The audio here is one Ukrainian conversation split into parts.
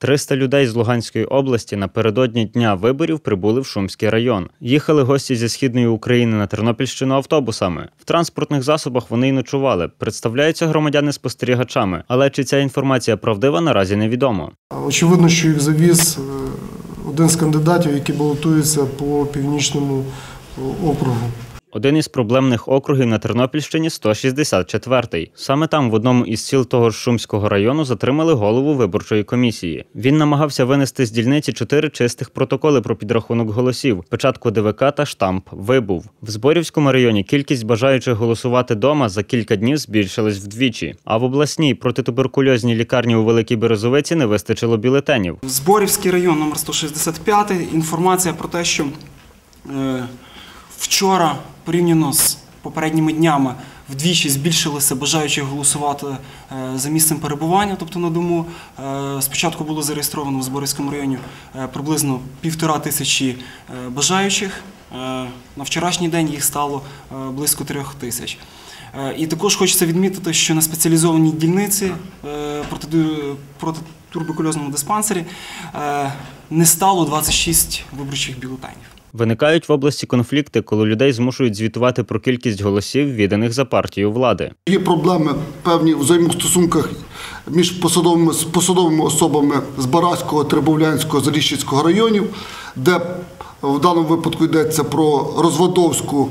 300 людей з Луганської області напередодні дня виборів прибули в Шумський район. Їхали гості зі східної України на Тернопільщину автобусами. В транспортних засобах вони й ночували. Представляються громадяни спостерігачами, але чи ця інформація правдива наразі невідомо. Очевидно, що їх завіз е, один з кандидатів, який балотується по північному е, округу. Один із проблемних округів на Тернопільщині 164-й. Саме там, в одному із сіл того ж Шумського району, затримали голову виборчої комісії. Він намагався винести з дільниці чотири чистих протоколи про підрахунок голосів, печатку ДВК та штамп. Вибув в Зборівському районі. Кількість бажаючих голосувати дома за кілька днів збільшилась вдвічі. А в обласній протитуберкульозній лікарні у Великій Березовиці не вистачило бюлетенів. Зборівський район номер 165 інформація про те, що е, вчора порівняно з попередніми днями вдвічі збільшилося бажаючих голосувати е, за місцем перебування, тобто на дому. Е, спочатку було зареєстровано в Зборівському районі е, приблизно півтора тисячі бажаючих. На вчорашній день їх стало близько трьох тисяч. І також хочеться відмітити, що на спеціалізованій дільниці протитуберкульозному диспансері не стало 26 виборчих бюлетенів. Виникають в області конфлікти, коли людей змушують звітувати про кількість голосів, відданих за партію влади. Є проблеми певні взаємостосунках між посадовими, посадовими особами з Бараського, Требовлянського, Заріщицького районів, де в даному випадку йдеться про Розводовську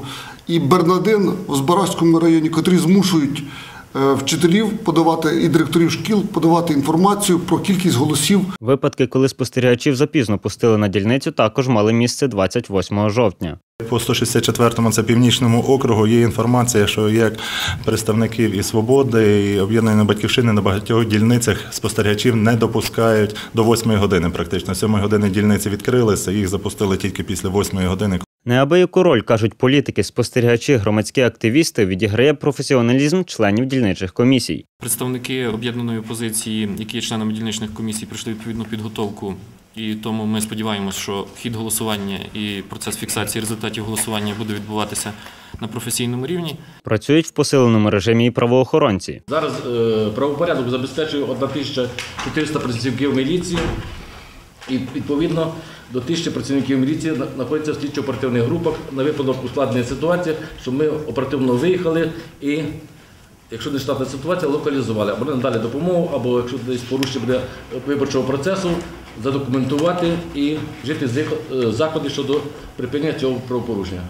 і Бернадин в Збаразькому районі, котрі змушують вчителів подавати і директорів шкіл подавати інформацію про кількість голосів Випадки, коли спостерігачів запізно пустили на дільницю, також мали місце 28 жовтня. По 164-му, це північному округу, є інформація, що як представників і свободи, і об'єднаної батьківщини на багатьох дільницях спостерігачів не допускають до 8 години. Практично 7 години дільниці відкрилися, їх запустили тільки після 8 години. Неабияку роль, кажуть політики, спостерігачі, громадські активісти, відіграє професіоналізм членів дільничих комісій. Представники об'єднаної опозиції, які є членами дільничних комісій, пройшли відповідну підготовку. І тому ми сподіваємося, що хід голосування і процес фіксації результатів голосування буде відбуватися на професійному рівні. Працюють в посиленому режимі і правоохоронці. Зараз е, правопорядок забезпечує 1400 працівників міліції, і відповідно до тисячі працівників міліції знаходяться в слідчо-оперативних групах на випадок ускладнення ситуації, щоб ми оперативно виїхали і, якщо не штатна ситуація, локалізували або надалі допомогу, або якщо десь порушення буде виборчого процесу, задокументувати і вжити е, заходи щодо припинення цього правопорушення.